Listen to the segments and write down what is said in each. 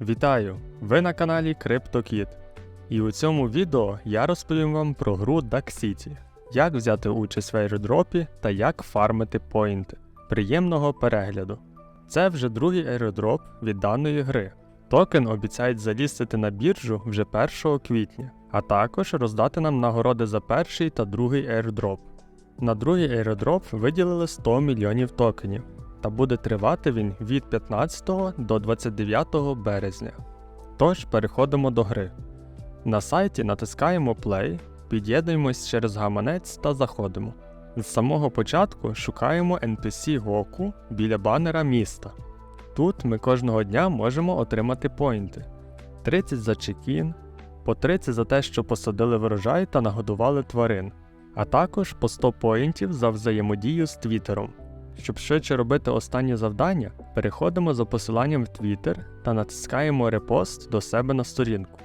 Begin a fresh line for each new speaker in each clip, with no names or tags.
Вітаю! Ви на каналі CryptoKid. І у цьому відео я розповім вам про гру Duck як взяти участь в аеродропі та як фармити поінти. Приємного перегляду! Це вже другий аеродроп від даної гри. Токен обіцяють залістити на біржу вже 1 квітня, а також роздати нам нагороди за перший та другий аеродроп. На другий аеродроп виділили 100 мільйонів токенів, та буде тривати він від 15 до 29 березня. Тож переходимо до гри. На сайті натискаємо Play, під'єднуємось через гаманець та заходимо. З самого початку шукаємо NPC Гоку біля банера міста. Тут ми кожного дня можемо отримати поінти: 30 за чекін, по 30 за те, що посадили врожай та нагодували тварин, а також по 100 поінтів за взаємодію з Твіттером. Щоб швидше робити останнє завдання, переходимо за посиланням в Twitter та натискаємо репост до себе на сторінку.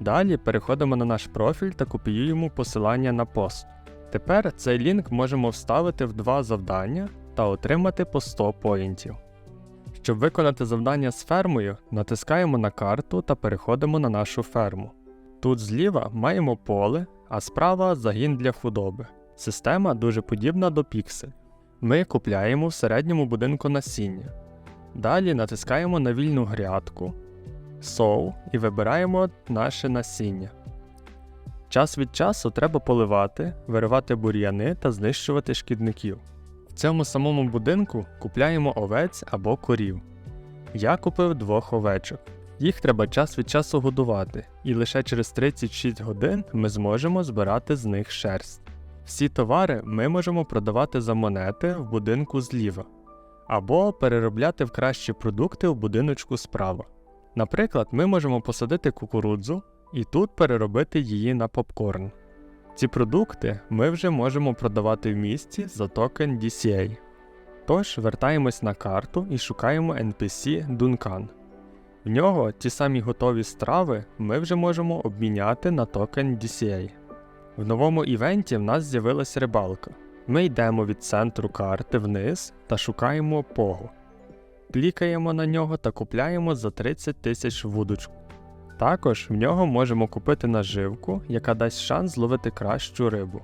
Далі переходимо на наш профіль та копіюємо посилання на пост. Тепер цей лінк можемо вставити в два завдання та отримати по 100 поінтів. Щоб виконати завдання з фермою, натискаємо на карту та переходимо на нашу ферму. Тут зліва маємо поле, а справа загін для худоби. Система дуже подібна до Pixel. Ми купляємо в середньому будинку насіння. Далі натискаємо на вільну грядку, соу і вибираємо наше насіння. Час від часу треба поливати, виривати бур'яни та знищувати шкідників. В цьому самому будинку купляємо овець або корів. Я купив двох овечок. Їх треба час від часу годувати, і лише через 36 годин ми зможемо збирати з них шерсть. Всі товари ми можемо продавати за монети в будинку зліва, або переробляти в кращі продукти в будиночку справа. Наприклад, ми можемо посадити кукурудзу і тут переробити її на попкорн. Ці продукти ми вже можемо продавати в місті за токен DCA. Тож вертаємось на карту і шукаємо NPC Duncan. В нього ті самі готові страви ми вже можемо обміняти на токен DCA. В новому івенті в нас з'явилась рибалка. Ми йдемо від центру карти вниз та шукаємо погу. Клікаємо на нього та купляємо за 30 тисяч вудочку. Також в нього можемо купити наживку, яка дасть шанс зловити кращу рибу.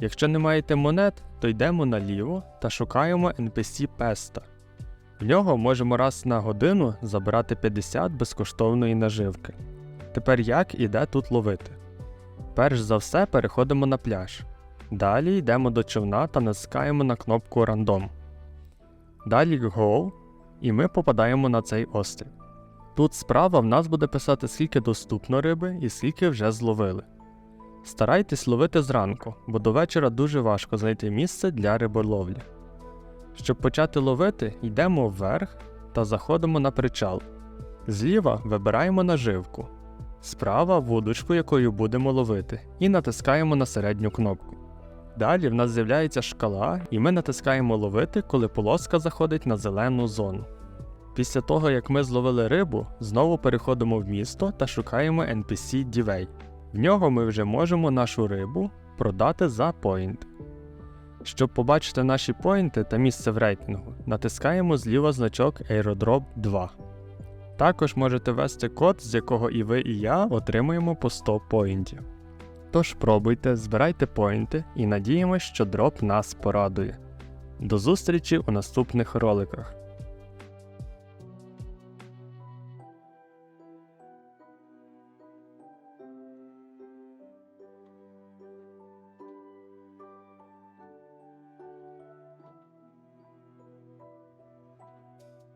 Якщо не маєте монет, то йдемо наліво та шукаємо NPC Песта. В нього можемо раз на годину забирати 50 безкоштовної наживки. Тепер як і де тут ловити? Перш за все переходимо на пляж. Далі йдемо до човна та натискаємо на кнопку Рандом. Далі Go, і ми попадаємо на цей острів. Тут справа в нас буде писати, скільки доступно риби і скільки вже зловили. Старайтесь ловити зранку, бо до вечора дуже важко знайти місце для риболовлі. Щоб почати ловити, йдемо вверх та заходимо на причал. Зліва вибираємо наживку, справа вудочку, якою будемо ловити, і натискаємо на середню кнопку. Далі в нас з'являється шкала, і ми натискаємо ловити, коли полоска заходить на зелену зону. Після того, як ми зловили рибу, знову переходимо в місто та шукаємо NPC Divey. В нього ми вже можемо нашу рибу продати за поінт. Щоб побачити наші поінти та місце в рейтингу, натискаємо зліва значок Airdrop 2. Також можете ввести код, з якого і ви, і я отримуємо по 100 поінтів. Тож пробуйте, збирайте поінти і надіємось, що дроп нас порадує. До зустрічі у наступних роликах.